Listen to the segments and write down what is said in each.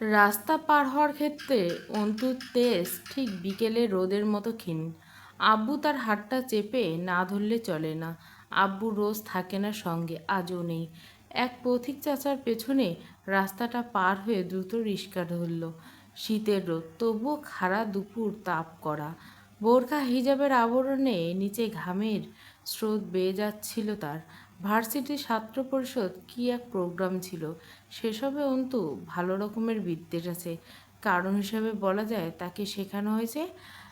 রাস্তা পার হওয়ার ক্ষেত্রে অন্তুর তেজ ঠিক বিকেলে রোদের মতো ক্ষীণ। আব্বু তার হাতটা চেপে না ধরলে চলে না। আব্বু রোজ থাকে না সঙ্গে, আজও নেই। এক পথিক চাচার পেছনে রাস্তাটা পার হয়ে দ্রুত রিস্কা ধরল। শীতের রোদ, তবুও খাড়া দুপুর তাপ করা। বোরখা হিজাবের আবরণে নিচে ঘামের স্রোত বেয়ে যাচ্ছিল তার। ভার্সিটির ছাত্র পরিষদ কী এক প্রোগ্রাম ছিল? সেসবে অন্তু ভালো রকমের বিদ্বেষ আছে। কারণ হিসাবে বলা যায় তাকে শেখানো হয়েছে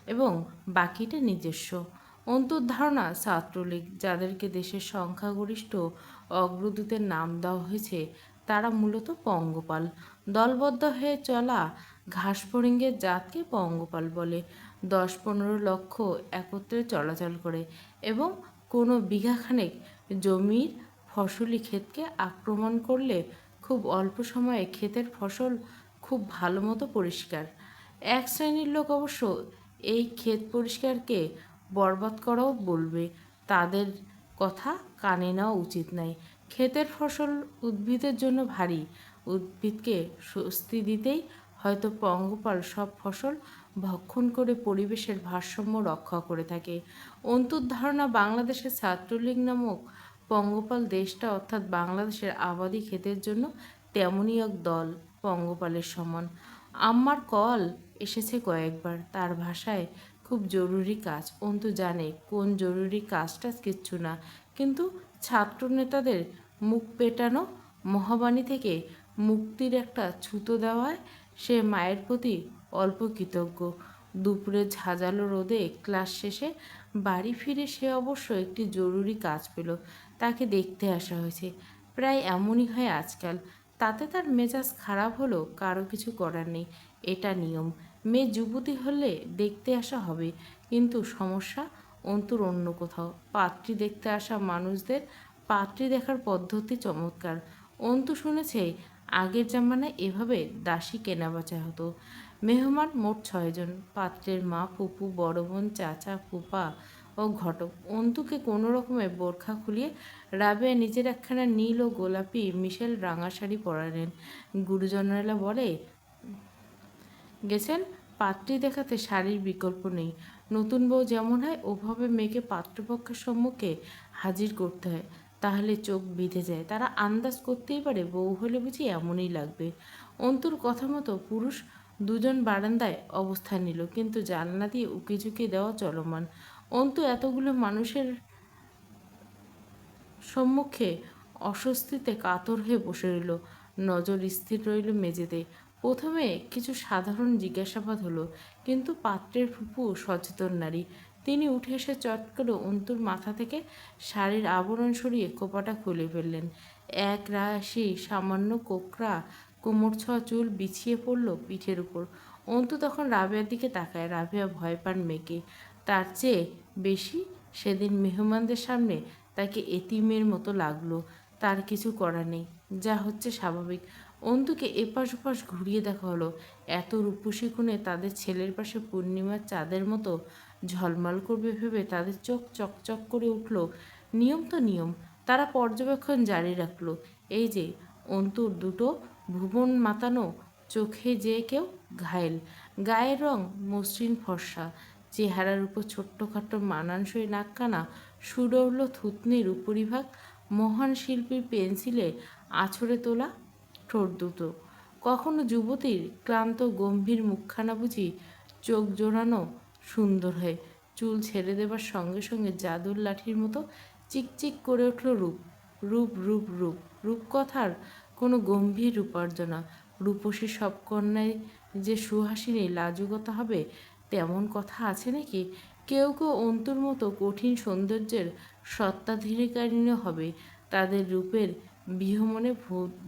এবং বাকিটা নিজস্ব। অন্তুর ধারণা ছাত্রলীগ, যাদেরকে দেশের সংখ্যাগরিষ্ঠ অগ্রদূতের নাম দেওয়া হয়েছে, তারা মূলত পঙ্গপাল। দলবদ্ধ হয়ে চলা ঘাসফড়িঙ্গের জাতকে পঙ্গপাল বলে। দশ পনেরো লক্ষ একত্রে চলাচল করে এবং কোনো বিঘাখানেক জমির ফসলি ক্ষেতকে আক্রমণ করলে খুব অল্প সময়ে ক্ষেতের ফসল খুব ভালো মতো পরিষ্কার। এক শ্রেণির লোক অবশ্য এই ক্ষেত পরিষ্কারকে বরবাদ করাও বলবে। তাদের কথা কানে নেওয়া উচিত নয় ক্ষেতের ফসল উদ্ভিদের জন্য ভারী। উদ্ভিদকে স্বস্তি দিতেই হয়তো পঙ্গপাল সব ফসল ভক্ষণ করে পরিবেশের ভারসাম্য রক্ষা করে থাকে। অন্তুর ধারণা বাংলাদেশের ছাত্রলীগ নামক পঙ্গপাল দেশটা অর্থাৎ বাংলাদেশের আবাদি ক্ষেতের জন্য তেমনই এক দল পঙ্গপালের সমান। আমার কল এসেছে কয়েকবার, তার ভাষায় খুব জরুরি কাজ। অন্তু জানে, কোন জরুরি কাজটা কিচ্ছু না, কিন্তু ছাত্র নেতাদের মুখ পেটানো, মহাবাণী থেকে মুক্তির একটা ছুতো দেওয়ায় সে মায়ের প্রতি অল্প কৃতজ্ঞ। দুপুরে ঝাঁঝালো রোদে ক্লাস শেষে বাড়ি ফিরে সে অবশ্য একটি জরুরি কাজ পেল। তাকে দেখতে আসা হয়েছে। প্রায় এমনই হয় আজকাল। তাতে তার মেজাজ খারাপ হলো কারও কিছু করার নেই। এটা নিয়ম। মেয়ে যুবতী হলে দেখতে আসা হবে। কিন্তু সমস্যা? অন্তর অন্য কোথাও। পাত্রী দেখতে আসা মানুষদের পাত্রী দেখার পদ্ধতি চমৎকার। অন্তু শুনেছে, আগের জামানায় এভাবে দাসী কেনাবেচা হতো। মেহমান মোট ছয়জন পাত্রের মা, ফুপু, বড় বোন, চাচা, ফুপা ও ঘটক। অন্তুকে কোনো রকমে বোরখা খুলিয়ে রাবে নিজের একখানা নীল ও গোলাপি মিশেল রাঙা শাড়ি পরালেন। গুরুজনেরা বলে, গেছেন? পাত্রী দেখাতে শাড়ির বিকল্প নেই। নতুন বউ যেমন হয়, ওভাবে মেয়েকে পাত্রপক্ষের সম্মুখে হাজির করতে হয়। তাহলে চোখ বিঁধে যায়। তারা আন্দাজ করতেই পারে, বউ হলে বুঝি এমনই লাগবে। অন্তুর কথা মতো পুরুষ দুজন বারান্দায় অবস্থান নিল, কিন্তু জানলা দিয়ে উকি ঝুঁকি দেওয়া চলমান। অন্তু এতগুলো মানুষের সম্মুখে অস্বস্তিতে কাতর হয়ে বসে রইল। নজর স্থির রইল মেঝেতে। প্রথমে কিছু সাধারণ জিজ্ঞাসাবাদ হলো, কিন্তু পাত্রের ফুপু সচেতন নারী। তিনি উঠে এসে চট করে অন্তুর মাথা থেকে শাড়ির আবরণ সরিয়ে কোপাটা খুলে ফেললেন। এক রাশি সামান্য কোকরা কোমর ছোঁয়া চুল বিছিয়ে পড়ল পিঠের উপর। অন্তু তখন রাবেয়ার দিকে তাকায়। রাবেয়া ভয় পান মেয়েকে। তার চেয়ে বেশি সেদিন মেহমানদের সামনে তাকে এতিমের মতো লাগল। তার কিছু করার নেই। যা হচ্ছে স্বাভাবিক। অন্তুকে এপাশ ওপাশ ঘুরিয়ে দেখা হলো। এত রূপসী কোণে তাদের ছেলের পাশে পূর্ণিমার চাঁদের মতো ঝলমল করবে ভেবে তাদের চোখ চকচক করে উঠল। নিয়ম তো নিয়ম। তারা পর্যবেক্ষণ জারি রাখল। এই যে, অন্তুর দুটো ভুবন মাতানো চোখে যে কেউ ঘায়েল। গায়ের রং মসৃণ ফর্সা। চেহারার উপর ছোট্টখাটো মানানসই নাকখানা সুডৌল থুতনির উপরিভাগ, মহান শিল্পীর পেন্সিলে আছড়ে তোলা ঠোঁট দুটো। কখনো যুবতীর ক্লান্ত গম্ভীর মুখখানা বুঝি চোখ জোড়ানো সুন্দর হয়। চুল ছেড়ে দেবার সঙ্গে সঙ্গে জাদুর লাঠির মতো চিকচিক করে উঠল রূপ। রূপ রূপ রূপ। রূপকথার কোনো গম্ভীর রূপার্জনা রূপসী সব কন্যায় যে সুহাসিনী লাজুকতা হবে, তেমন কথা আছে নাকি? কেউ কেউ অন্তুর মতো কঠিন সৌন্দর্যের সত্তাধিকারিণী হবে। তাদের রূপের বিহমনে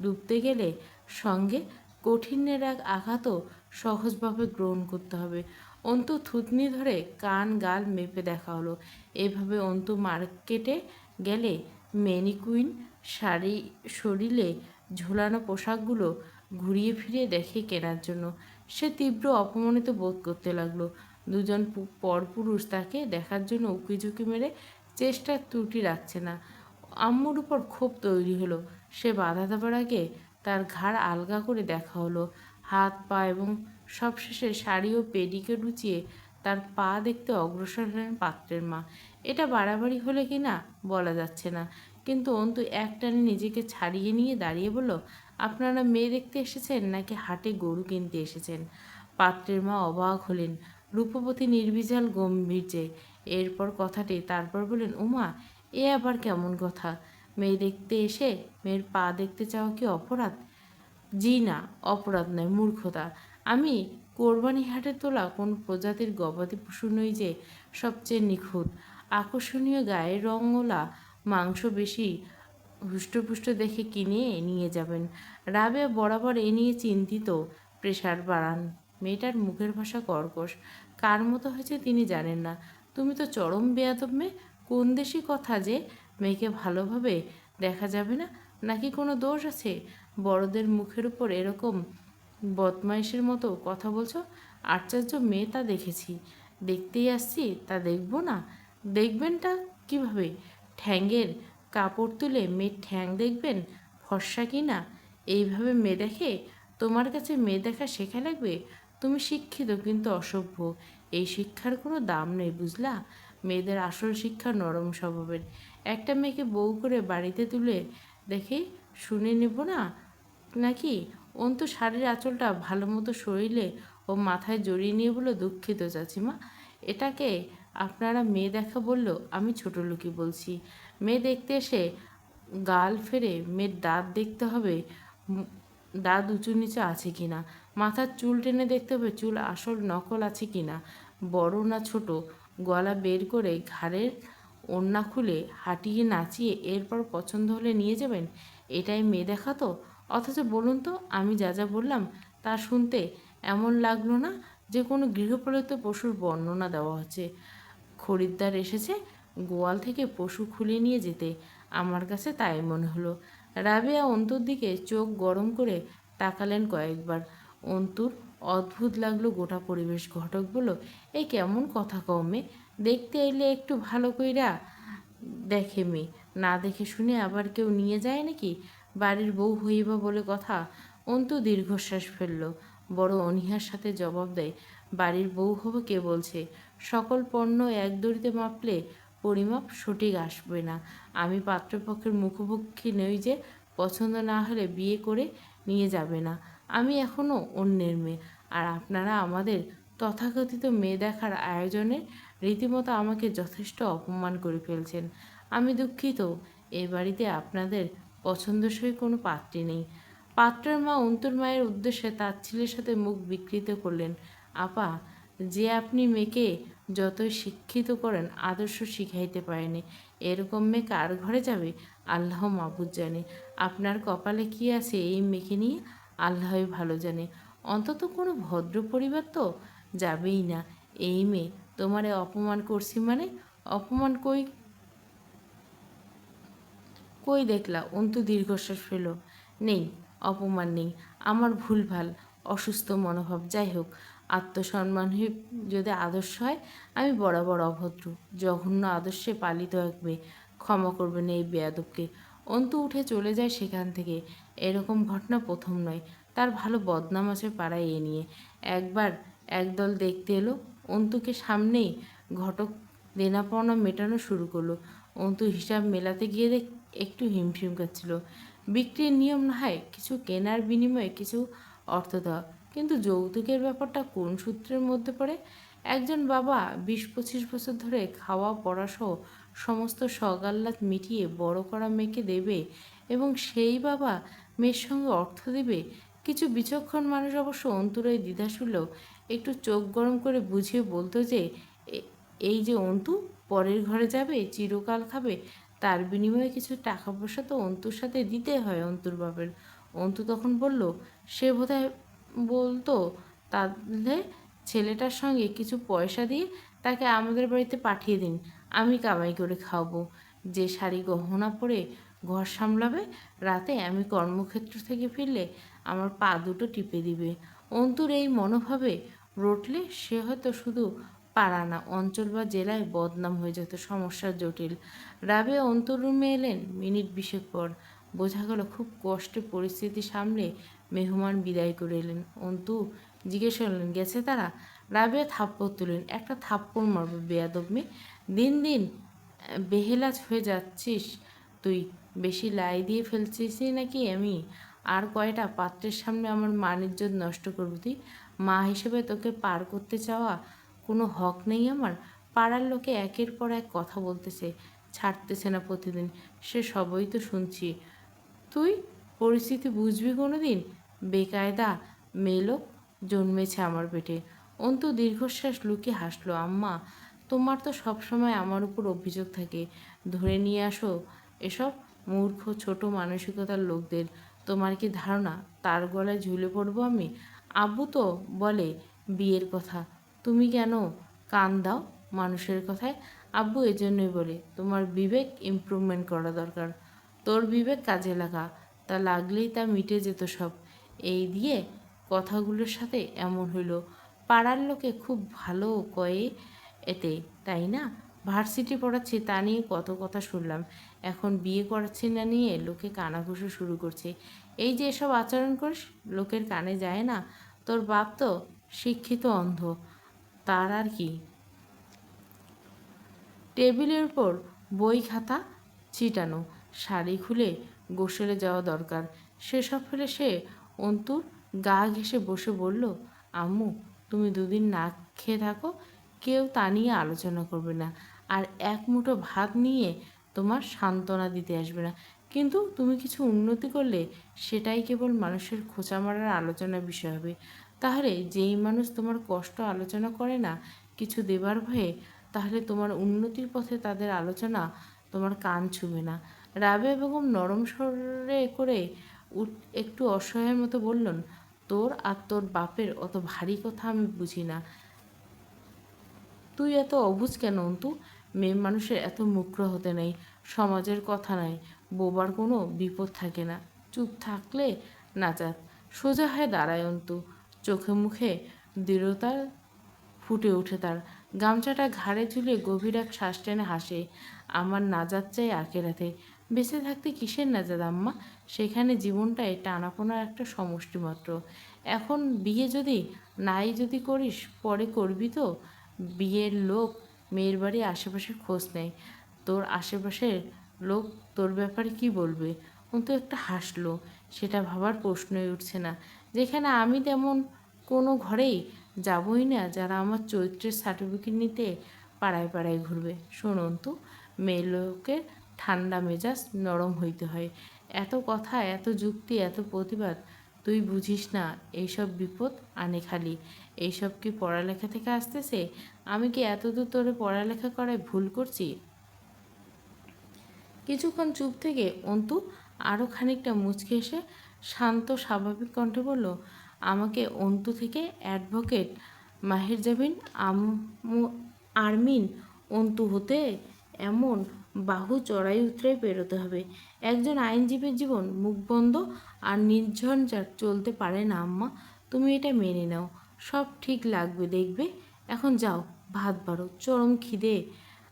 ডুবতে গেলে সঙ্গে কঠিনের এক আঘাতও সহজভাবে গ্রহণ করতে হবে। অন্তু থুতনি ধরে কান গাল মেপে দেখা হলো। এভাবে অন্তু মার্কেটে গেলে ম্যানিকুইন শাড়ি শরীরে ঝোলানো পোশাকগুলো ঘুরিয়ে ফিরিয়ে দেখে কেনার জন্য। সে তীব্র অপমানিত বোধ করতে লাগল। দুজন পরপুরুষ তাকে দেখার জন্য উকিঝুঁকি মেরে চেষ্টার ত্রুটি রাখছে না। আম্মুর উপর ক্ষোভ তৈরি হলো। সে বাধা দেবার আগে তার ঘাড় আলগা করে দেখা হলো। হাত, পা এবং সবশেষে শাড়ি ও পেডিকে লুচিয়ে তার পা দেখতে অগ্রসর হলেন পাত্রের মা। এটা বাড়াবাড়ি হলে কি না বলা যাচ্ছে না। কিন্তু অন্তু একটানে নিজেকে ছাড়িয়ে নিয়ে দাঁড়িয়ে বলল, আপনারা মেয়ে দেখতে এসেছেন নাকি হাটে গরু কিনতে এসেছেন? পাত্রের মা অবাক হলেন। রূপবতী নির্বিজাল গম্ভীর্যে এরপর কথাটি তারপর বললেন, উমা, এ আবার কেমন কথা? মেয়ে দেখতে এসে মেয়ের পা দেখতে চাওয়া কি অপরাধ? জি না, অপরাধ নয়, মূর্খতা। আমি কোরবানি হাটে তোলা কোন প্রজাতির গবাদি পশু নই যে সবচেয়ে নিখুঁত। আকর্ষণীয় গায়ের রঙওয়ালা মাংস বেশি হুষ্টপুষ্ট দেখে কিনে নিয়ে যাবেন। রাবেয়া বরাবর এ নিয়ে চিন্তিত। প্রেশার বাড়ান। মেয়েটার মুখের ভাষা কর্কশ। কার মতো হয়েছে তিনি জানেন না। তুমি তো চরম বেয়াদব মেয়ে। কোন দেশি কথা যে মেয়েকে ভালোভাবে দেখা যাবে না? নাকি কোনো দোষ আছে? বড়দের মুখের উপর এরকম বদমাইশের মতো কথা বলছো? আশ্চর্য মেয়ে তা দেখেছি। দেখতেই আসছি, তা দেখব না। দেখবেনটা কীভাবে? ঠ্যাঙ্গের কাপড় তুলে মেয়ের ঠ্যাং দেখবেন? ফর্সা কি না? এইভাবে মেয়ে দেখে? তোমার কাছে মেয়ে দেখা শেখা লাগবে? তুমি শিক্ষিত কিন্তু অসভ্য। এই শিক্ষার কোনো দাম নেই, বুঝলা? মেয়েদের আসল শিক্ষা নরম স্বভাবের। একটা মেয়েকে বউ করে বাড়িতে তুলে দেখে শুনে নেব না? নাকি? অন্তু শাড়ির আঁচলটা ভালো মতো শরীরে ও মাথায় জড়িয়ে নিয়ে বলল দুঃখিত চাচিমা। এটাকে আপনারা মেয়ে দেখা বলল, আমি ছোট লোকই বলছি। মেয়ে দেখতে এসে গাল ফেরে মেয়ের দাঁত দেখতে হবে দাঁত উঁচু নিচু আছে কি না? মাথার চুল টেনে দেখতে হবে, চুল আসল নকল আছে কি না? বড় না ছোট? গলা বের করে ঘাড়ের ওড়না খুলে হাঁটিয়ে নাচিয়ে এরপর পছন্দ হলে নিয়ে যাবেন? এটাই মেয়ে দেখা তো? অথচ বলুন তো, আমি যা যা বললাম তা শুনতে এমন লাগল না যে কোনো গৃহপালিত পশুর বর্ণনা দেওয়া হচ্ছে। খরিদ্দার এসেছে গোয়াল থেকে পশু খুলে নিয়ে যেতে। আমার কাছে তাই মনে হলো। রাবেয়া অন্তুর দিকে চোখ গরম করে তাকালেন কয়েকবার। অন্তুর অদ্ভুত লাগল গোটা পরিবেশ ঘটক বলল এই কেমন কথা কমে দেখতে এলে একটু ভালো কইরা দেখে মেয়ে। না দেখে শুনে আবার কেউ নিয়ে যায় নাকি? বাড়ির বউ হইবা বলে কথা? অন্তু দীর্ঘশ্বাস ফেলল। বড় অনীহার সাথে জবাব দেয়, বাড়ির বউ হবে কে বলছে? সকল পণ্য এক দড়িতে মাপলে পরিমাপ সঠিক আসবে না। আমি পাত্রপক্ষের মুখোমুখি নই যে পছন্দ না হলে বিয়ে করে নিয়ে যাবে না। আমি এখনও অন্যের মেয়ে, আর আপনারা আমাদের তথাকথিত মেয়ে দেখার আয়োজনে রীতিমতো আমাকে যথেষ্ট অপমান করে ফেলছেন। আমি দুঃখিত, এ বাড়িতে আপনাদের পছন্দসই কোনো পাত্রী নেই। পাত্রের মা অন্তুর মায়ের উদ্দেশ্যে তার ছেলের সাথে মুখ বিকৃত করলেন। আপা যে আপনি মেয়েকে যতই শিক্ষিত করেন, আদর্শ শিখাইতে পারেনি। এরকম মেয়ে কার ঘরে যাবে? আল্লাহ মাবুদ জানে। আপনার কপালে কি আছে এই মেয়েকে নিয়ে? আল্লাহই ভালো জানে। অন্তত কোনো ভদ্র পরিবার তো যাবেই না। এই মেয়ে তোমারে অপমান করছি মানে? অপমান কই কই দেখলা? অন্তু দীর্ঘশ্বাস ফেল। নেই, অপমান নেই। আমার ভুলভাল। অসুস্থ মনোভাব। যাই হোক, আত্মসম্মান হয়ে যদি আদর্শ হয়, আমি বরাবর অভদ্র। জঘন্য আদর্শে পালিত মেয়ে। ক্ষমা করবেন এই বেয়াদবকে। অন্তু উঠে চলে যায় সেখান থেকে। এরকম ঘটনা প্রথম নয়। তার ভালো বদনাম আছে পাড়ায় এ নিয়ে। একবার একদল দেখতে এলো। অন্তুকে সামনেই ঘটক দেনা পাওনা মেটানো শুরু করল। অন্তু হিসাব মেলাতে গিয়ে দেখ একটু হিমশিম খাচ্ছিল। বিক্রির নিয়ম না হয় কিছু কেনার বিনিময়ে কিছু অর্থ দেওয়া কিন্তু যৌতুকের ব্যাপারটা কোন সূত্রের মধ্যে পড়ে? একজন বাবা বিশ পঁচিশ বছর ধরে খাওয়া, পড়াসহ সমস্ত সগাল্লাত মিটিয়ে বড় করা মেয়েকে দেবে এবং সেই বাবা মেয়ের সঙ্গে অর্থ দেবে? কিছু বিচক্ষণ মানুষ অবশ্য অন্তুরাই দ্বিধা শুনলেও একটু চোখ গরম করে বুঝিয়ে বলতো যে এই যে অন্তু, পরের ঘরে যাবে, চিরকাল খাবে। তার বিনিময়ে কিছু টাকা পয়সা তো অন্তুর সাথে দিতে হয় অন্তুর বাপের। অন্তু তখন বলল, সে বোধহয় বলতো, তাহলে ছেলেটার সঙ্গে কিছু পয়সা দিয়ে তাকে আমাদের বাড়িতে পাঠিয়ে দিন, আমি কামাই করে খাওয়াবো। যে শাড়ি গহনা পরে ঘর সামলাবে, রাতে আমি কর্মক্ষেত্র থেকে ফিরলে আমার পা দুটো টিপে দিবে। অন্তুর এই মনোভাবে রটলে সে হয়তো শুধু পাড়া না, অঞ্চল বা জেলায় বদনাম হয়ে যেত, সমস্যা জটিল। রাবে অন্তর রুমে এলেন, মিনিট বিশেক পর। বোঝা গেল খুব কষ্টে পরিস্থিতি সামলে মেহমান বিদায় করে এলেন। অন্তু জিজ্ঞেস করলেন, গেছে তারা? রাবেয়া থাপ্পড় তুলেন একটা থাপ্পড় মারবে, বেয়াদব মেয়ে। দিন দিন বেহেলাজ হয়ে যাচ্ছিস তুই। বেশি লাই দিয়ে ফেলছিস নাকি আমি? আর কয়টা পাত্রের সামনে আমার মান ইজ্জত নষ্ট করবি তুই? মা হিসেবে তোকে পার করতে চাওয়া কোনো হক নেই আমার। পাড়ার লোকে একের পর এক কথা বলতেছে, ছাড়তেছে না প্রতিদিন। সে সবই তো শুনছি। তুই? পরিস্থিতি বুঝবি কোনো দিন বেকায়দা, মেলোক জন্মেছে আমার পেটে। অন্তু দীর্ঘশ্বাস লুকিয়ে হাসলো, আম্মা, তোমার তো সবসময় আমার উপর অভিযোগ থাকে। ধরে নিয়ে আসো। এসব মূর্খ ছোট মানসিকতার লোকদের। তোমার কি ধারণা? তার গলায় ঝুলে পড়ব আমি? আব্বু তো বলে, বিয়ের কথা। তুমি কেন কান দাও মানুষের কথায়? আব্বু এজন্যই বলে, তোমার বিবেক ইমপ্রুভমেন্ট করা দরকার। তোর বিবেক কাজে লাগা। তা লাগলেই তা মিটে যেত সব। এই দিয়ে কথাগুলোর সাথে এমন হইল, পাড়ার লোকে খুব ভালো কয়ে এতে, তাই না? ভার্সিটি পড়াচ্ছি তা নিয়ে কত কথা শুনলাম। এখন বিয়ে করাচ্ছি না নিয়ে লোকে কানাঘুষো শুরু করছে। এই যে এসব আচরণ করিস, লোকের কানে যায় না। তোর বাপ তো শিক্ষিত অন্ধ, তার আর কি। টেবিলের উপর বই খাতা ছিটানো শাড়ি খুলে গোসলে যাওয়া দরকার। সেসব ফেলে সে অন্তুর গা ঘেসে বসে বলল, আম্মু, তুমি দুদিন না খেয়ে থাকো, কেউ তা নিয়ে আলোচনা করবে না। আর এক মুঠো ভাত নিয়ে তোমার সান্ত্বনা দিতে আসবে না। কিন্তু তুমি কিছু উন্নতি করলে সেটাই কেবল মানুষের খোঁচা মারার আলোচনার বিষয় হবে। তাহলে যেই মানুষ তোমার কষ্ট আলোচনা করে না, কিছু দেবার ভয়ে, তাহলে তোমার উন্নতির পথে তাদের আলোচনা তোমার কান ছুবে না। রাবে বেগম নরম স্বরে করে একটু অসহায়ের মতো বললেন, তোর আর তোর বাপের অত ভারী কথা আমি বুঝি না। তুই এত অবুজ কেন অন্তু? মেয়ে মানুষের এত মুক্র হতে নেই, সমাজের কথা নাই, বোবার কোনো বিপদ থাকে না। চুপ থাকলে নাচাত, সোজা হয়ে দাঁড়ায় অন্তু। চোখে মুখে দৃঢ়তার ফুটে ওঠে তার। গামছাটা ঘাড়ে ঝুলিয়ে গভীর এক শ্বাস টেনে হাসে, আমার নাজাত চাই আকেরাতে বেঁচে থাকতে কিসের নাজাত আম্মা? সেখানে জীবনটাই টানাপোনার একটা সমষ্টি মাত্র। এখন বিয়ে যদি নাই যদি করিস, পরে করবি তো? বিয়ের লোক মেয়ের বাড়ি আশেপাশে খোঁজ নেয় তোর আশেপাশের লোক তোর ব্যাপারে কি বলবে? অন্তু একটা হাসলো। সেটা ভাবার প্রশ্নই উঠছে না। যেখানে আমি তেমন কোনো ঘরেই যাবই না, যারা আমার চরিত্রের সার্টিফিকেট নিতে পাড়ায় পাড়ায় ঘুরবে। শোনুন তো মেয়ে লোকের ঠান্ডা মেজাজ নরম হইতে হয়। এত কথা, এত যুক্তি, এত প্রতিবাদ, তুই বুঝিস না, এইসব বিপদ আনে খালি। এইসব কি পড়ালেখা থেকে আসতেছে? আমি কি এতদূর তোরে পড়ালেখা করায় ভুল করছি? কিছুক্ষণ চুপ থেকে অন্তু আরও খানিকটা মুচকে এসে শান্ত, স্বাভাবিক কণ্ঠে বলল, আমাকে অন্তু থেকে অ্যাডভোকেট মাহের জামিন আম- আরমিন অন্তু হতে এমন বাহু চড়াই উতরে পেরোতে হবে। একজন আইনজীবীর জীবন মুখ বন্ধ আর নির্ঝঞ্ঝাট চলতে পারে না, আম্মা। তুমি এটা মেনে নাও। সব ঠিক লাগবে, দেখবে? এখন যাও, ভাত বাড়ো। চরম খিদে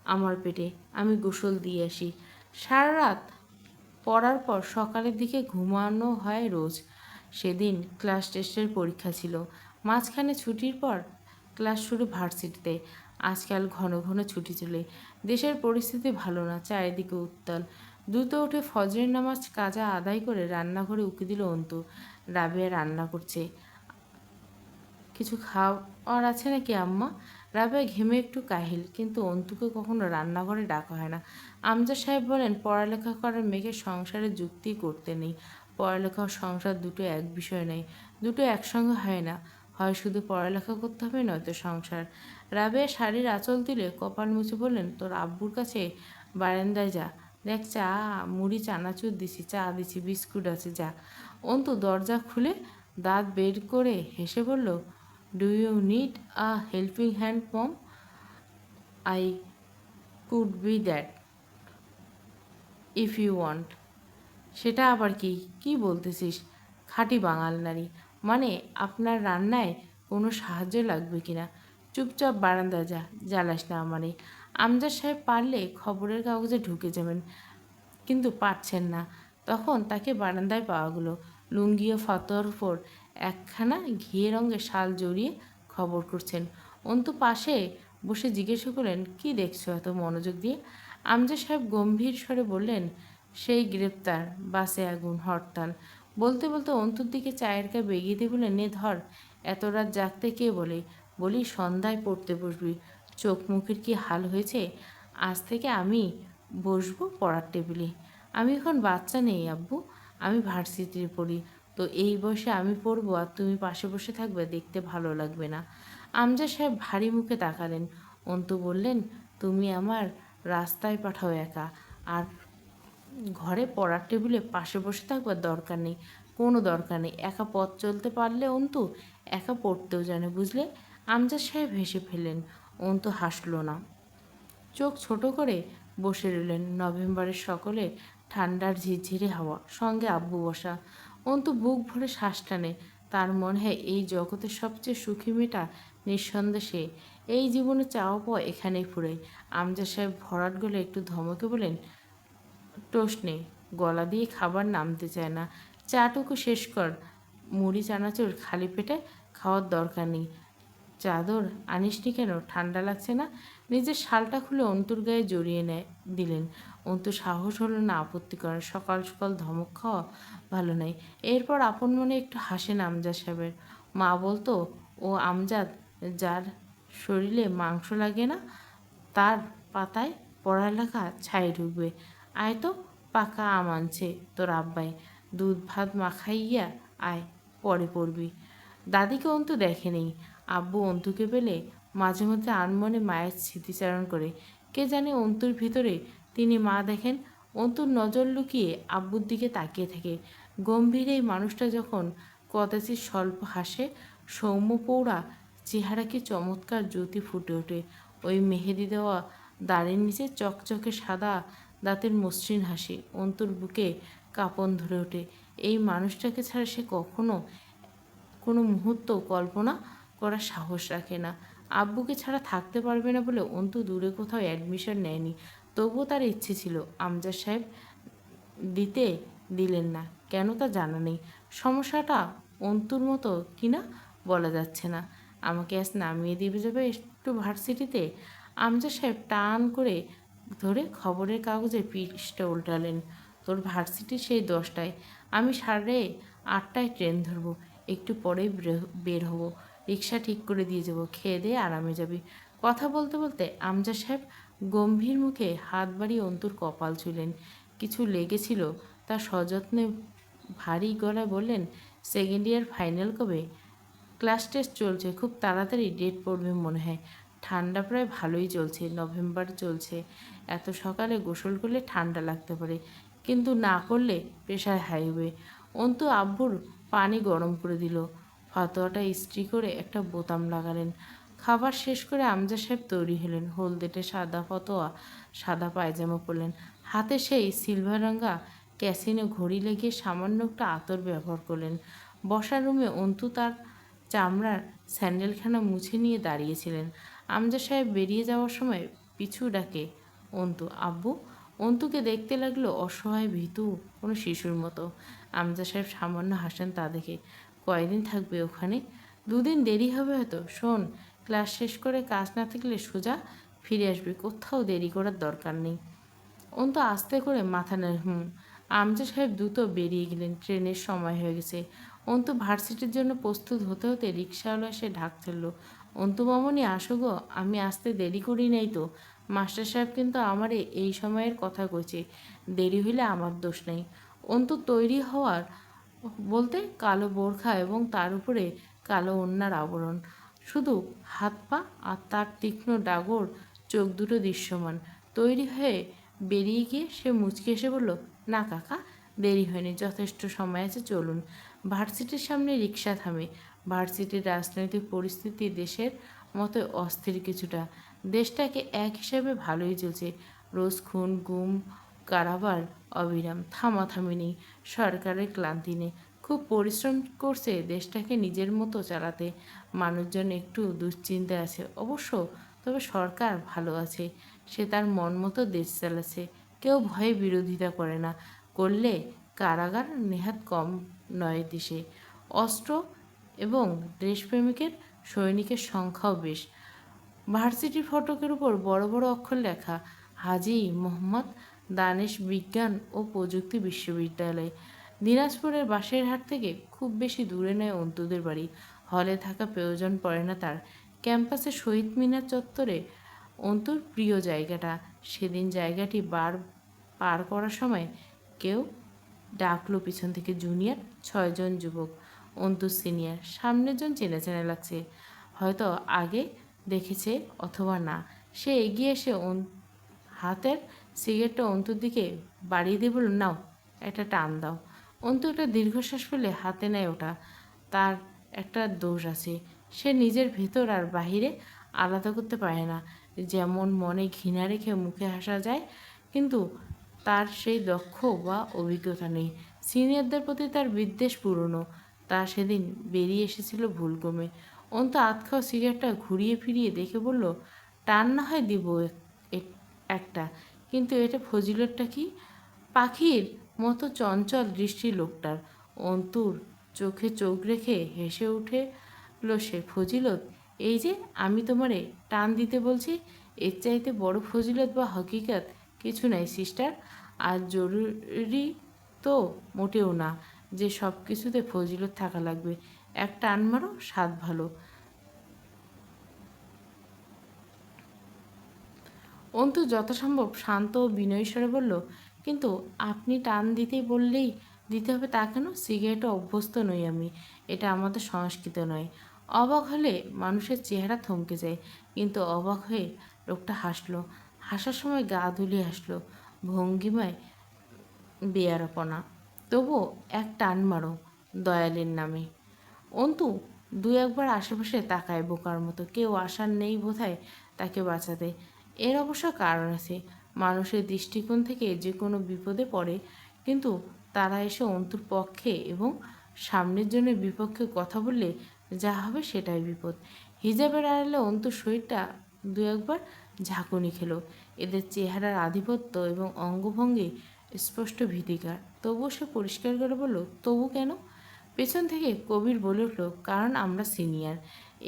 আমার পেটে। আমি গোসল দিয়ে আসি। সারা রাত পড়ার পর সকালের দিকে ঘুমানো হয় রোজ। সেদিন ক্লাস টেস্টের পরীক্ষা ছিল। মাঝখানে ছুটির পর ক্লাস শুরু ভার্সিটিতে। আজকাল ঘন ঘন ছুটি চলে। দেশের পরিস্থিতি ভালো না, চারিদিকে উত্তাল। দ্রুত উঠে ফজরের নামাজ কাজা আদায় করে রান্নাঘরে উকি দিল অন্তু। রাবেয়া রান্না করছে। কিছু খাওয়ার আছে নাকি আম্মা? রাবেয়া ঘেমে একটু কাহিল, কিন্তু অন্তুকে কখনো রান্নাঘরে ডাকা হয় না। আমজাদ সাহেব বলেন, পড়ালেখা করার মেয়েকে সংসারে যুক্তি করতে নেই। পড়ালেখা ও সংসার দুটো এক বিষয় নেই দুটো একসঙ্গে হয় না। হয় শুধু পড়ালেখা করতে হবে, নয়তো সংসার। রাবেয়া শাড়ির আঁচল দিলে কপাল মুছে বললেন, তোর আব্বুর কাছে বারান্দায় যা। দেখ, চা, মুড়ি, চানাচুর দিছি, চা দিছি, বিস্কুট আছে, যা। অন্তু দরজা খুলে দাঁত বের করে হেসে বলল do you need a helping hand mom I could be that if you want সেটা আবার কি? কি বলতেছিস? খাঁটি বাঙাল নারী। মানে আপনার রান্নায় কোনো সাহায্য লাগবে কিনা চুপচাপ বারান্দা যা, জ্বালাস না আমারে। আমজাদ সাহেব পারলে খবরের কাগজে ঢুকে যাবেন, কিন্তু পারছেন না। তখন তাকে বারান্দায় পাওয়া গেলো। লুঙ্গি ও ফতোয়ার উপর একখানা ঘিয়ে রঙের শাল জড়িয়ে খবর করছেন। অন্তু পাশে বসে জিজ্ঞেস করলেন, কি দেখছ এত মনোযোগ দিয়ে? আমজা সাহেব গম্ভীর স্বরে বললেন, সেই গ্রেপ্তার, বাসে আগুন, হরতাল। বলতে বলতে অন্তুর দিকে চায়ের কাপ এগিয়ে দিয়ে বললেন, নে ধর, এত রাত জাগতে কে বলে? বলি, সন্ধ্যায় পড়তে বসবি। চোখ মুখের কি হাল হয়েছে? আজ থেকে আমি বসবো পড়ার টেবিলে। আমি এখন বাচ্চা নেই, আব্বু। আমি ভার্সিটিতে পড়ি। তো এই বয়সে আমি পড়ব আর তুমি পাশে বসে থাকবে, দেখতে ভালো লাগবে না। আমজা সাহেব ভারী মুখে তাকালেন। অন্তু বললেন, তুমি আমার রাস্তায় পাঠাও একা। আর ঘরে পড়ার টেবিলে পাশে বসে থাকবার দরকার নেই। কোনো দরকার নেই। একা পথ চলতে পারলে অন্তু, একা পড়তেও জানে, বুঝলে? আমজাদ সাহেব হেসে ফেললেন, অন্তু হাসলো না। চোখ ছোট করে বসে রইলেন নভেম্বরের সকলে, ঠান্ডার ঝিরঝিরে হাওয়া, সঙ্গে আব্বু বসা। অন্তু বুক ভরে শ্বাস টানে, তার মনে হয় এই জগতের সবচেয়ে সুখী মেয়েটা নিঃসন্দেহে। এই জীবনে চাওয়া পাওয়া এখানেই ফুরাই আমজাদ সাহেব ভরাট গলে একটু ধমকে বলেন টোস্ট নেই গলা দিয়ে খাবার নামতে চায় না। চাটুকু শেষ কর। মুড়ি, চানাচুর, খালি পেটে খাওয়ার দরকার নেই। চাদর আনিসনি কেন? ঠান্ডা লাগছে না? নিজের শালটা খুলে অন্তুর গায়ে জড়িয়ে নেয় দিলেন। অন্তু সাহস হলো না আপত্তি করার। সকাল সকাল ধমক খাওয়া ভালো নাই। এরপর আপন মনে একটু হাসেন আমজাদ সাহেবের। মা বলতো, ও আমজাদ, যার শরীরে মাংস লাগে না, তার পাতায় পড়ালেখা ছাই ঢুকবে। আয় তো, পাকা আম আনছে তোর আব্বাই। দুধ ভাত মাখাইয়া আয়, পরে পড়বি দাদিকে অন্তু দেখে নেই। আব্বু অন্তুকে পেলে মাঝে মধ্যে আনমনে মায়ের স্মৃতিচারণ করে। কে জানে অন্তুর ভিতরে তিনি মা দেখেন, অন্তুর নজর লুকিয়ে আব্বুর দিকে তাকিয়ে থাকে। গম্ভীর এই মানুষটা যখন কদাচিৎ স্বল্প হাসে, সৌম্য পৌড়া চেহারাকে চমৎকার জ্যোতি ফুটে ওঠে। ওই মেহেদি দেওয়া দাড়ির নিচে চকচকে সাদা দাঁতের মসৃণ হাসি অন্তুর বুকে কাঁপন ধরে ওঠে। এই মানুষটাকে ছাড়া সে কখনো কোনো মুহূর্ত, কল্পনা করার সাহস রাখে না। আব্বুকে ছাড়া থাকতে পারবে না বলে অন্তু দূরে কোথাও অ্যাডমিশন নেয়নি। তবুও তার ইচ্ছে ছিল। আমজাদ সাহেব দিতে দিলেন না। কেন তা জানা নেই। সমস্যাটা অন্তুর মতো কিনা বলা যাচ্ছে না। আমাকে আজ নামিয়ে দিয়ে যাবে একটু ভার্সিটিতে। আমজাদ সাহেব টান করে ধরে খবরের কাগজে পৃষ্ঠা উল্টালেন, তোর ভার্সিটি সেই দশটায়। আমি সাড়ে আটটায় ট্রেন ধরবো। একটু পরেই বের হব। রিক্সা ঠিক করে দিয়ে যাব, খেয়ে দিয়ে আরামে যাবি। কথা বলতে বলতে আমজা সাহেব গম্ভীর মুখে হাত বাড়িয়ে অন্তুর কপাল ছুলেন কিছু লেগেছিল, তা সযত্নে ভারী গলায় বললেন, সেকেন্ড ইয়ার ফাইনাল কবে? ক্লাস টেস্ট চলছে, খুব তাড়াতাড়ি ডেট পড়বে মনে হয়। ঠান্ডা প্রায় ভালোই চলছে, নভেম্বর চলছে। এত সকালে গোসল করলে ঠান্ডা লাগতে পারে, কিন্তু না করলে প্রেশার হাইওয়ে। অন্তু আব্বুর পানি গরম করে দিল। ফতোয়াটা ইস্ত্রি করে একটা বোতাম লাগালেন। খাবার শেষ করে আমজা সাহেব তৈরি হলেন। হলদেটে সাদা ফতোয়া, সাদা পায়জামা পরলেন। হাতে সেই সিলভার রঙা ক্যাসিনো ঘড়ি লেগে সামান্য একটা আতর ব্যবহার করলেন। বসার রুমে অন্তু তার চামড়ার স্যান্ডেলখানা মুছে নিয়ে দাঁড়িয়েছিলেন। আমজা সাহেব বেরিয়ে যাওয়ার সময় পিছু ডাকে, অন্তু, আব্বু? অন্তুকে দেখতে লাগল অসহায় ভীতু কোনো শিশুর মতো। আমজা সাহেব সামান্য হাসেন তা দেখে। কয়দিন থাকবে ওখানে? দুদিন দেরি হবে হয়তো। শোন, ক্লাস শেষ করে কাজ না থাকলে সোজা ফিরে আসবে। কোথাও দেরি করার দরকার নেই। অন্তু আস্তে করে মাথা নেয় হুম, আমজা সাহেব দ্রুত বেরিয়ে গেলেন। ট্রেনের সময় হয়ে গেছে। অন্তু ভার্সিটির জন্য প্রস্তুত হতে হতে রিক্সাওয়ালা এসে ঢাক ফেলল অন্তু মামনি, আসো গো, আমি আসতে দেরি করি নাই তো। মাস্টার সাহেব কিন্তু আমার এই সময়ের কথা কইছে। দেরি হইলে আমার দোষ নেই। অন্তু তৈরি হওয়ার বলতে কালো বোরখা এবং তার উপরে কালো অন্যার আবরণ। শুধু হাত পা আর তার তীক্ষ্ণ ডাগর চোখ দুটো দৃশ্যমান। তৈরি হয়ে বেরিয়ে গিয়ে সে মুচকে এসে বলল, না কাকা, দেরি হয়নি, যথেষ্ট সময় আছে, চলুন। ভার্সিটির সামনে রিক্সা থামে। ভার্সিটির রাজনৈতিক পরিস্থিতি দেশের মতো অস্থির কিছুটা। দেশটাকে এক হিসাবে ভালোই চলছে। রোজ খুন, গুম কারাবার, অবিরাম থামাথামি নেই। সরকারের ক্লান্তি নেই। খুব পরিশ্রম করছে দেশটাকে নিজের মতো চালাতে। মানুষজন একটু দুশ্চিন্তা আছে অবশ্য, তবে সরকার ভালো আছে। সে তার মন মতো দেশ চালাচ্ছে। কেউ ভয়ে বিরোধিতা করে না। করলে কারাগার নেহাত কম নয় দেশে। অস্ত্র এবং দেশপ্রেমিকের, সৈনিকের সংখ্যাও বেশ। ভার্সিটি ফটকের উপর বড় বড় অক্ষর লেখা, হাজি মোহাম্মদ দানেশ বিজ্ঞান ও প্রযুক্তি বিশ্ববিদ্যালয়। দিনাজপুরের বাসের হাট থেকে খুব বেশি দূরে নয় অন্তুদের বাড়ি। হলে থাকা প্রয়োজন পড়ে না তার। ক্যাম্পাসে শহীদ মিনার চত্বরে অন্তুর প্রিয় জায়গাটা। সেদিন জায়গাটি বার, পার করার সময় কেউ ডাকলো পিছন থেকে জুনিয়র ছয়জন যুবক। অন্তু সিনিয়র সামনের জন চেনা চেনা লাগছে। হয়তো আগে দেখেছে অথবা না। সে এগিয়ে এসে হাতের সিগারেটটা অন্তুর দিকে বাড়িয়ে দিয়ে বলল, নাও, একটা টান দাও। অন্তু একটা দীর্ঘশ্বাস ফেলে হাতে নেয় ওটা। তার একটা দোষ আছে, সে নিজের ভেতর আর বাহিরে আলাদা করতে পারে না। যেমন মনে ঘৃণা রেখে মুখে হাসা যায়, কিন্তু তার সেই দক্ষ বা অভিজ্ঞতা নেই। সিনিয়রদের প্রতি তার বিদ্বেষ পুরনো। তা সেদিন বেরিয়ে এসেছিল ভুলক্রমে। অন্ত আতখাও সিগারেটটা ঘুরিয়ে ফিরিয়ে দেখে বলল, টান না হয় দিব এক- এক- একটা। কিন্তু এটা ফজিলতটা কি? পাখির মতো চঞ্চল দৃষ্টি লোকটার। অন্তুর চোখে চোখ রেখে হেসে উঠে সে, ফজিলত, এই যে আমি তোমারে টান দিতে বলছি, এর চাইতে বড় ফজিলত বা হকিকত কিছু নাই, সিস্টার। আর জরুরি তো মোটেও না যে সব কিছুতে ফজিলত থাকা লাগবে। এক টান মারো, স্বাদ ভালো। অন্তু যথাসম্ভব শান্ত ও বিনয়ী স্বরে বলল, কিন্তু আপনি টান দিতেই বললেই দিতে হবে তা কেন? সিগারেটে অভ্যস্ত নই আমি। এটা আমাদের সংস্কৃত নয়। অবাক হলে মানুষের চেহারা থমকে যায়, কিন্তু অবাক হয়ে লোকটা হাসলো। হাসার সময় গা দুলিয়ে হাসলো, ভঙ্গিমায় বেয়ারপনা। তবুও এক টান মারো দয়ালের নামে। অন্তু দু একবার আশেপাশে তাকায় বোকার মতো। কেউ আসার নেই বোধহয় তাকে বাঁচাতে। এর অবশ্য কারণ আছে। মানুষের দৃষ্টিকোণ থেকে যে কোনো বিপদে পড়ে, কিন্তু তারা এসে অন্তুর পক্ষে এবং সামনের জন্য বিপক্ষে কথা বললে যা হবে সেটাই বিপদ। হিজাবের আড়ালে অন্তুর শরীরটা দু একবার ঝাঁকুনি খেলো। এদের চেহারার আধিপত্য এবং অঙ্গভঙ্গি স্পষ্ট ভীতিকার। তবুও সে পরিষ্কার করে বলল, তবু কেন? পেছন থেকে কবির বলে উঠল, কারণ আমরা সিনিয়র।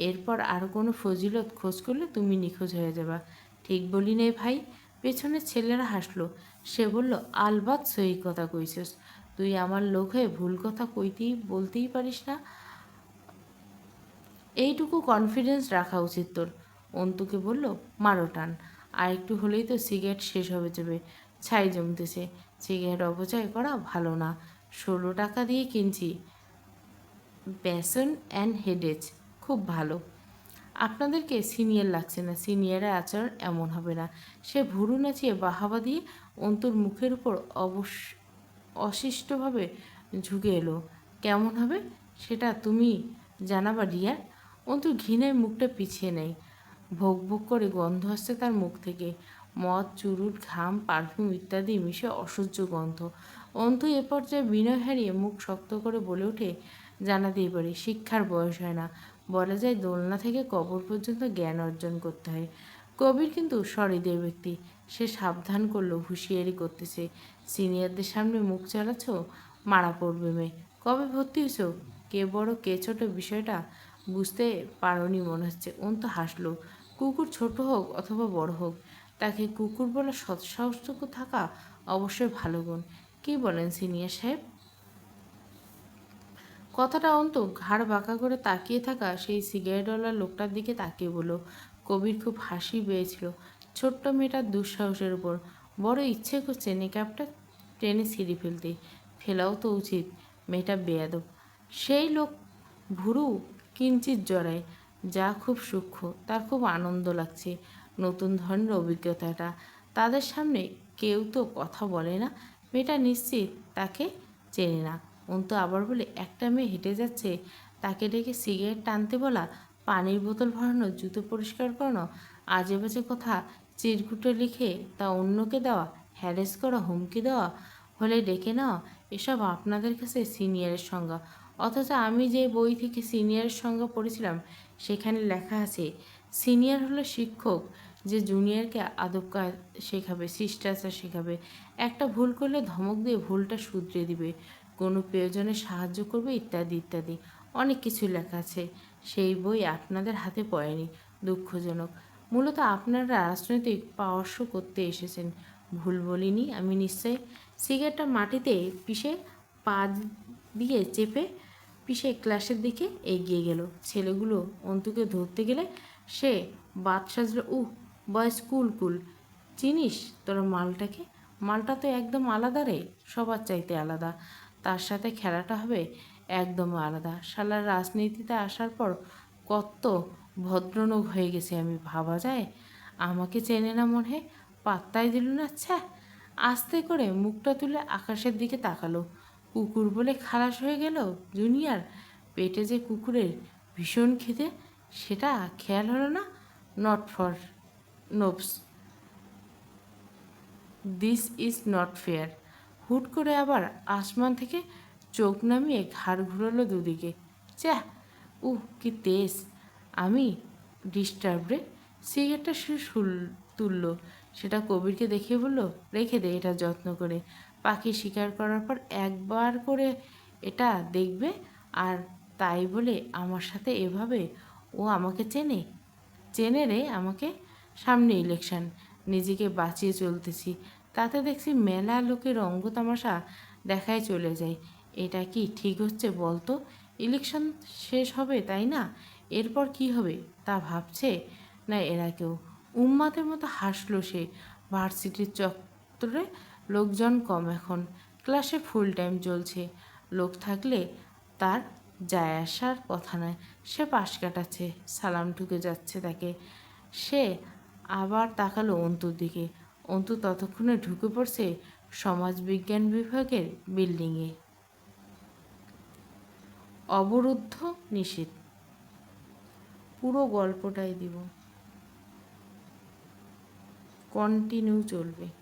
এরপর আর কোনো ফজিলত খোঁজ করলে তুমি নিখোঁজ হয়ে যাবা। ঠিক বলি নে ভাই। পেছনের ছেলেরা হাসলো। সে বলল, আলবাত সই কথা কইছিস। তুই আমার লোক হয়ে ভুল কথা কইতেই বলতেই পারিস না। এইটুকু কনফিডেন্স রাখা উচিত তোর। অন্তুকে বলল, মারো টান। আর একটু হলেই তো সিগারেট শেষ হবে যাবে। ছাই জমতেছে। সিগারেট অপচয় করা ভালো না। ষোলো টাকা দিয়ে কিনছি। বেসন অ্যান্ড হেডেজ খুব ভালো। আপনাদেরকে সিনিয়র লাগছে না সিনিয়রের আচরণ এমন হবে না। সে ভুরু নাচিয়ে বাহাবা দিয়ে অন্তুর মুখের উপর অবশ, অশিষ্টভাবে ঝুঁকে এলো। কেমন হবে সেটা তুমি জানাবা রিয়া অন্তুর ঘৃণায় মুখটা পিছিয়ে নেয়। ভোগ ভোগ করে গন্ধ আসছে তার মুখ থেকে। মদ, চুরুট, ঘাম, পারফিউম ইত্যাদি মিশে অসহ্য গন্ধ। অন্তু এ পর্যায়ে বিনয় হারিয়ে মুখ শক্ত করে বলে ওঠে, জানাতেই পারি, শিক্ষার বয়স হয় না। বলা যায় দোলনা থেকে কবর পর্যন্ত জ্ঞান অর্জন করতে হয়। কবির কিন্তু সহৃদয় ব্যক্তি। সে সাবধান করল হুঁশিয়ারি করতেছে। সিনিয়রদের সামনে মুখ চালাচ্ছ, মারা পড়বে মেয়ে। কবে ভর্তি হয়েছ? কে বড়, কে ছোট বিষয়টা বুঝতে পারোনি মনে হচ্ছে। অন্ত হাসলো, কুকুর ছোট হোক অথবা বড় হোক, তাকে কুকুর বলে সৎসাহসটুকু থাকা অবশ্যই ভালো গুণ। কী বলেন সিনিয়র সাহেব? কথাটা অন্ত ঘাড় বাঁকা করে তাকিয়ে থাকা সেই সিগারেটওয়ালা লোকটার দিকে তাকিয়ে বলল, কবির খুব হাসি পেয়েছিল, ছোট্ট মেয়েটার দুঃসাহসের উপর। বড় ইচ্ছে করছে নেকাপটা টেনে ছিঁড়ে ফেলতে। ফেলাও তো উচিত, মেয়েটা বেয়াদব। সেই লোক ভুরু কিঞ্চিত জড়ায়, যা খুব সূক্ষ্ম, তার খুব আনন্দ লাগছে। নতুন ধরনের অভিজ্ঞতাটা। তাদের সামনে কেউ তো কথা বলে না, মেয়েটা নিশ্চিত তাকে চেনে না। অন্তু আবার বলে, একটা মেয়ে হেঁটে যাচ্ছে, তাকে ডেকে সিগারেট টানতে বলা, পানির বোতল ভরানো, জুতো পরিষ্কার করানো আজে বাজে কথা, চিরকুটে লিখে তা অন্যকে দেওয়া, হ্যারেস করা, হুমকি দেওয়া, হলে ডেকে নেওয়া, এসব আপনাদের কাছে সিনিয়রের সংজ্ঞা। অথচ আমি যে বই থেকে সিনিয়রের সংজ্ঞা পড়েছিলাম, সেখানে লেখা আছে, সিনিয়র হলো শিক্ষক যে জুনিয়রকে আদব শেখাবে, শিষ্টাচার শেখাবে। একটা ভুল করলে ধমক দিয়ে ভুলটা শুধরে দিবে। কোনো প্রয়োজনে সাহায্য করবে ইত্যাদি ইত্যাদি। অনেক কিছু লেখা আছে। সেই বই আপনাদের হাতে পড়েনি। দুঃখজনক। মূলত আপনারা রাজনৈতিক পাওয়ার করতে এসেছেন। ভুল বলিনি আমি নিশ্চয়ই সিগারেটটা মাটিতে পিষে পা দিয়ে চেপে পিষে ক্লাসের দিকে এগিয়ে গেল। ছেলেগুলো অন্তুকে ধরতে গেলে সে বাদ সাজলো উ বয়স কুল কুল। চিনিস তোরা মালটাকে? মালটা তো একদম আলাদা রে, সবার চাইতে আলাদা। তার সাথে খেলাটা হবে একদম আলাদা। শালার রাজনীতিতে আসার পর কত ভদ্রলোক হয়ে গেছে আমি, ভাবা যায়? আমাকে চেনে না মনে পাত্তাই দিল না আচ্ছা আস্তে করে মুখটা তুলে আকাশের দিকে তাকালো। কুকুর বলে খালাস হয়ে গেল, জুনিয়র। পেটে যে কুকুরের ভীষণ খিদে, সেটা খেয়াল হলো না? Not for nopes this is not fair হুট করে আবার আসমান থেকে চোখ নামিয়ে ঘাড় ঘুরলো দুদিকে। চ্যাহ উহ, কি তেজ। আমি ডিস্টার্বরে সিগারেটটা সে তুলল। সেটা কবিরকে দেখে বলল, রেখে দে এটা যত্ন করে। পাখি শিকার করার পর একবার করে এটা দেখবে আর তাই বলে আমার সাথে এভাবে ও আমাকে চেনে। চেনে রে আমাকে। সামনে ইলেকশন নিজেকে বাঁচিয়ে চলতেছি। তাতে দেখছি মেলা লোকের অঙ্গ তামাশা দেখায় চলে যায়। এটা কি ঠিক হচ্ছে বলতো? ইলেকশন শেষ হবে, তাই না? এরপর কি হবে তা ভাবছে না এরা কেউ। উম্মাদের মতো হাসলো সে। ভার্সিটির চত্বরে লোকজন কম এখন। ক্লাসে ফুল টাইম চলছে। লোক থাকলে তার যায় আসার কথা নয়। সে পাশ কাটাচ্ছে, সালাম ঢুকে যাচ্ছে তাকে। সে আবার তাকালো অন্তুর দিকে। অন্তু ততক্ষণে ঢুকে পড়ছে সমাজবিজ্ঞান বিভাগের বিল্ডিংয়ে। অবরুদ্ধ নিষেধ। পুরো গল্পটাই দিব। কন্টিনিউ চলবে।